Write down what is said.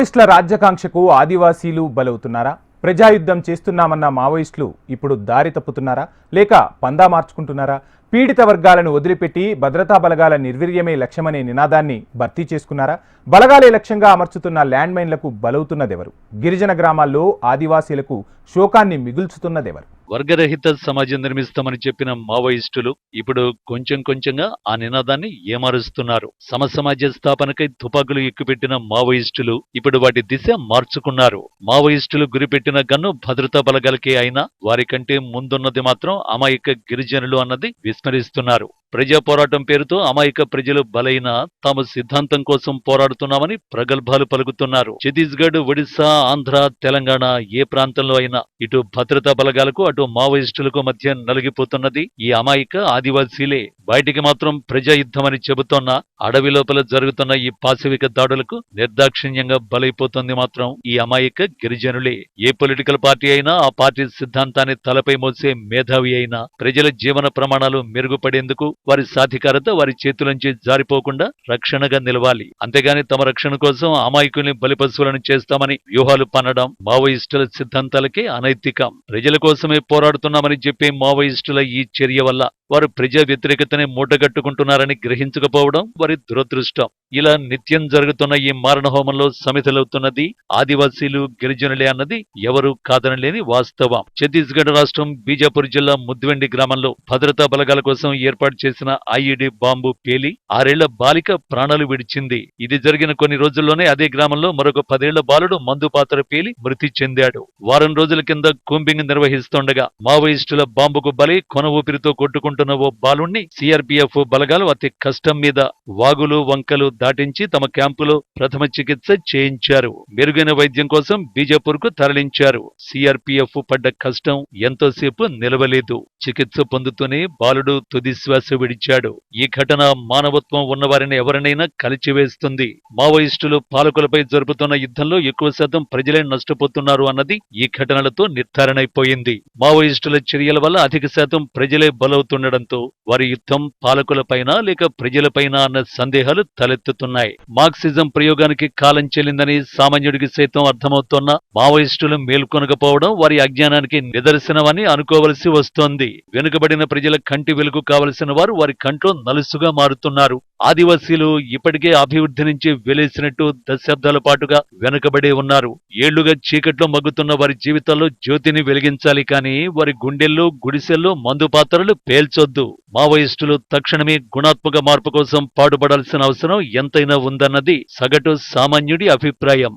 మావోయిస్టుల రాజ్యాకాంక్షకు ఆదివాసీలు బలవుతున్నారా? ప్రజాయుద్ధం చేస్తున్నామన్న మావోయిస్టులు ఇప్పుడు దారి తప్పుతున్నారా? లేక పందా మార్చుకుంటున్నారా? పీడిత వర్గాలను వదిలిపెట్టి భద్రతా బలగాల నిర్వీర్యమే లక్ష్యమనే నినాదాన్ని భర్తీ చేసుకున్నారా? బలగాలే లక్ష్యంగా అమర్చుతున్న ల్యాండ్ మైన్లకు బలవుతున్నదెవరు? గిరిజన గ్రామాల్లో ఆదివాసీలకు శోకాన్ని మిగుల్చుతున్నదెవరు? వర్గరహిత సమాజం నిర్మిస్తామని చెప్పిన మావోయిస్టులు ఇప్పుడు కొంచెం కొంచెంగా ఆ నినాదాన్ని ఏమారుస్తున్నారు. సమ సమాజ స్థాపనకై తుపాకులు ఎక్కుపెట్టిన మావోయిస్టులు ఇప్పుడు వాటి దిశ మార్చుకున్నారు. మావోయిస్టులు గురిపెట్టిన గన్ను భద్రతా బలగాలకే అయినా వారికంటే ముందున్నది మాత్రం అమాయక గిరిజనులు అన్నది విస్మరిస్తున్నారు. ప్రజా పోరాటం పేరుతో అమాయక ప్రజలు బలైన తాము సిద్ధాంతం కోసం పోరాడుతున్నామని ప్రగల్భాలు పలుకుతున్నారు. ఛత్తీస్గఢ్ ఒడిశా ఆంధ్ర తెలంగాణ ఏ ప్రాంతంలో అయినా ఇటు భద్రతా బలగాలకు అటు మావోయిస్టులకు మధ్య నలిగిపోతున్నది ఈ అమాయక ఆదివాసీలే. బయటికి మాత్రం ప్రజా యుద్ధమని చెబుతోన్న అడవి లోపల జరుగుతున్న ఈ పాశవిక దాడులకు నిర్దాక్షిణ్యంగా బలైపోతుంది మాత్రం ఈ అమాయక గిరిజనులే. ఏ పొలిటికల్ పార్టీ అయినా ఆ పార్టీ సిద్ధాంతాన్ని తలపై మోసే మేధావి అయినా ప్రజల జీవన ప్రమాణాలు మెరుగుపడేందుకు వారి సాధికారత వారి చేతులంచి జారిపోకుండా రక్షణగా నిలవాలి. అంతేగాని తమ రక్షణ కోసం అమాయకుల్ని బలిపశువులను చేస్తామని వ్యూహాలు పన్నడం మావోయిస్టుల సిద్ధాంతాలకే అనైతికం. ప్రజల కోసమే పోరాడుతున్నామని చెప్పే మావోయిస్టుల ఈ చర్య వల్ల వారు ప్రజా వ్యతిరేకతని మూటగట్టుకుంటున్నారని గ్రహించకపోవడం వారి దురదృష్టం. ఇలా నిత్యం జరుగుతున్న ఈ మారణ హోమంలో సమితలవుతున్నది ఆదివాసీలు గిరిజనులే అన్నది ఎవరూ కాదనలేని వాస్తవం. ఛత్తీస్గఢ్ రాష్ట్రం బీజాపూర్ జిల్లా ముద్వెండి గ్రామంలో భద్రతా బలగాల కోసం ఏర్పాటు చేసిన ఐఈడి బాంబు పేలి ఆరేళ్ళ బాలిక ప్రాణాలు విడిచింది. ఇది జరిగిన కొన్ని రోజుల్లోనే అదే గ్రామంలో మరొక పదేళ్ళ బాలుడు మందు పాత్ర పేలి మృతి చెందాడు. వారం రోజుల కింద కూంబింగ్ నిర్వహిస్తుండగా మావోయిస్టుల బాంబుకు బలి కొన ఊపిరితో కొట్టుకుంటున్న ఓ బాలుణ్ణి సిఆర్పీఎఫ్ బలగాలు అతి కష్టం మీద వాగులు వంకలు దాటించి తమ క్యాంపులో ప్రథమ చికిత్స చేయించారు. మెరుగైన వైద్యం కోసం బీజాపూర్కు తరలించారు. సిఆర్పీఎఫ్ పడ్డ కష్టం ఎంతోసేపు నిలవలేదు. చికిత్స పొందుతూనే బాలుడు తుది శ్వాస విడిచాడు. ఈ ఘటన మానవత్వం ఉన్నవారిని ఎవరినైనా కలిచివేస్తుంది. మావోయిస్టులు పాలకులపై జరుపుతున్న యుద్ధంలో ఎక్కువ శాతం ప్రజలే నష్టపోతున్నారు అన్నది ఈ ఘటనలతో నిర్ధారణైపోయింది. మావోయిస్టుల చర్యల వల్ల అధిక శాతం ప్రజలే బలవుతుండడంతో వారి యుద్ధం పాలకులపైన లేక ప్రజలపైన అన్న సందేహాలు తలెత్తుతున్నాయి. మార్క్సిజం ప్రయోగానికి కాలం చెల్లిందని సామాన్యుడికి సైతం అర్థమవుతున్న మావోయిస్టులు మేల్కొనకపోవడం వారి అజ్ఞానానికి నిదర్శనమని అనుకోవలసి వస్తోంది. వెనుకబడిన ప్రజల కంటి వెలుగు కావలసిన వారు వారి కంట్లో నలుసుగా మారుతున్నారు. ఆదివాసీలు ఇప్పటికే అభివృద్ధి నుంచి వెలేసినట్టు దశాబ్దాల పాటుగా వెనుకబడే ఉన్నారు. ఏళ్ళుగా చీకట్లో మగ్గుతున్న వారి జీవితాల్లో జ్యోతిని వెలిగించాలి కానీ వారి గుండెల్లో గుడిసెల్లో మందు పాత్రలు పేల్చొద్దు. మావోయిస్టులు తక్షణమే గుణాత్మక మార్పు కోసం పాటుపడాల్సిన అవసరం ఎంతైనా ఉందన్నది సగటు సామాన్యుడి అభిప్రాయం.